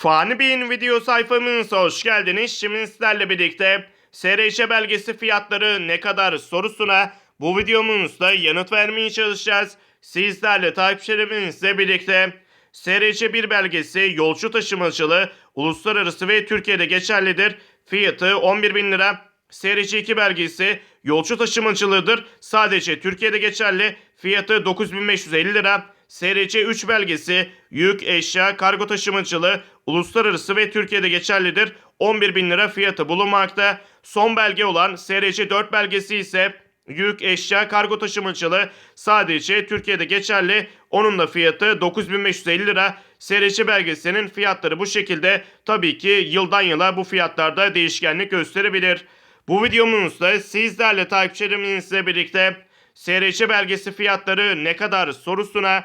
Fani Bey'in video sayfamıza hoş geldiniz. Şimdi sizlerle birlikte SRC belgesi fiyatları ne kadar sorusuna bu videomuzda yanıt vermeye çalışacağız. Sizlerle takipçilerimizle birlikte SRC 1 belgesi yolcu taşımacılığı uluslararası ve Türkiye'de geçerlidir. Fiyatı 11 bin lira. SRC 2 belgesi yolcu taşımacılığıdır. Sadece Türkiye'de geçerli. Fiyatı 9550 lira. SRC 3 belgesi yük, eşya, kargo taşımacılığı uluslararası ve Türkiye'de geçerlidir. 11 bin lira fiyatı bulunmakta. Son belge olan SRC 4 belgesi ise yük, eşya, kargo taşımacılığı sadece Türkiye'de geçerli. Onun da fiyatı 9550 lira. SRC belgesinin fiyatları bu şekilde. Tabii ki yıldan yıla bu fiyatlarda değişkenlik gösterebilir. Bu videomuzda sizlerle takipçilerimizle birlikte SRC belgesi fiyatları ne kadar sorusuna